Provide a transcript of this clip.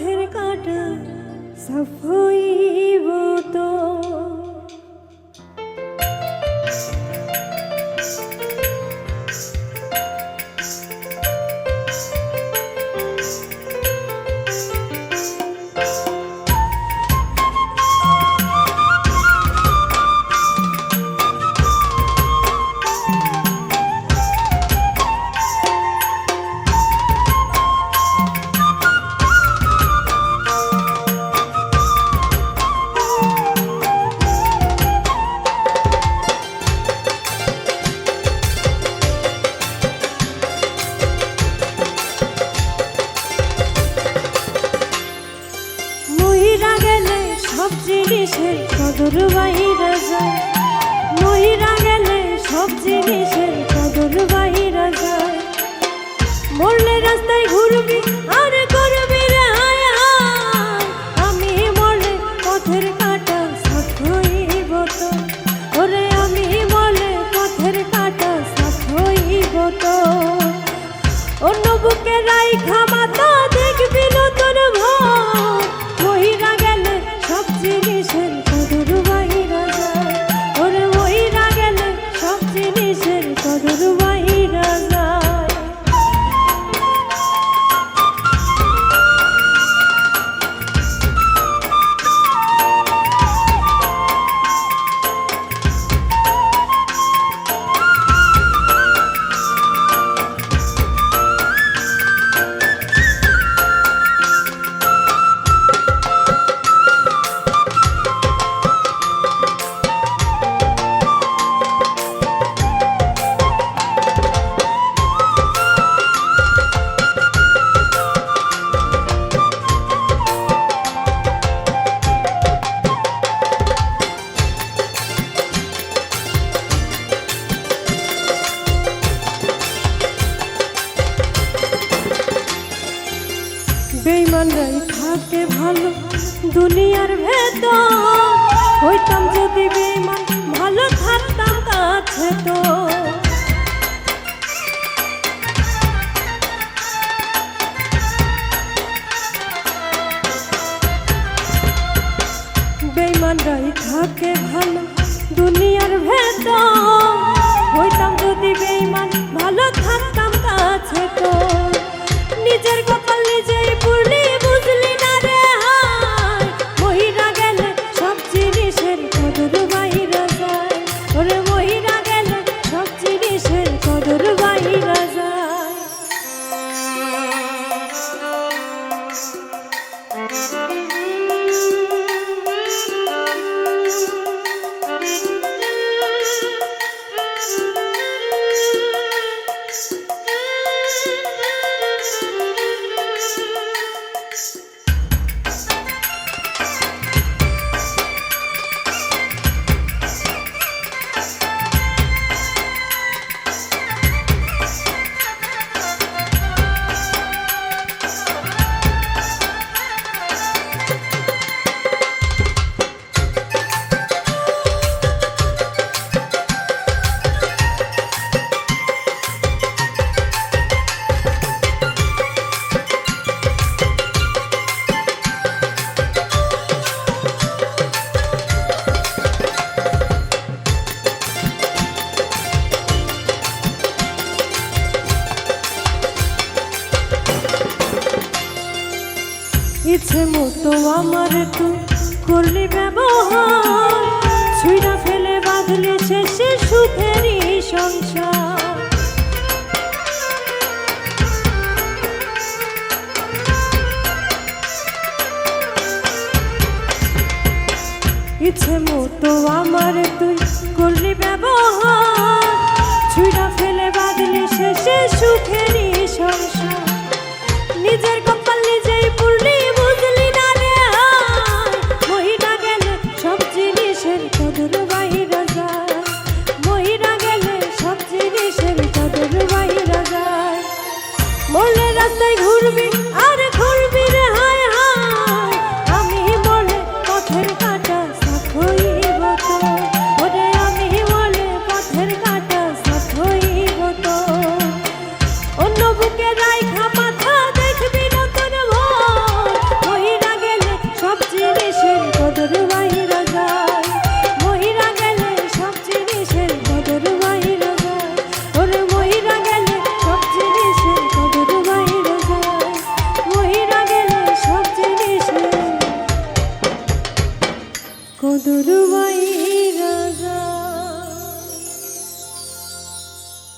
পথের কাটা হইব তো। সব জিনিসের কদর বাইরা যায়। মহিরা গেলে সব জিনিসের কদর বাইরা যায়। মরলে রাস্তায় ঘুরবি বেইমানরাই থাকে ভালো, দুনিয়ার ভেতর। হইতাম যদি বেইমান, ভালো থাকতাম কাছে তো। বেইমানরাই থাকে ভালো ইচ্ছে মতো আমার তুই করলি ব্যবহার। ছুঁড়া ফেলে বাঁধলি শেষে সুখেরই সংসার। ইচ্ছে মতো আমার তুই করলি ব্যবহার। ছুঁড়া ফেলে বাঁধলি শেষে সুখেরই সংসার। রাস্তায় ঘুরবি আর ঘুরবি রে, হায় হায়। আমি বলে পথের কাটা সথইব তো ওরে, আমি বলে পথের কাটা সথইব তো অন্য বুকে রাইখা মাথা দেখবি নতুন ভোর। কইরা গেলে সব জিনিসের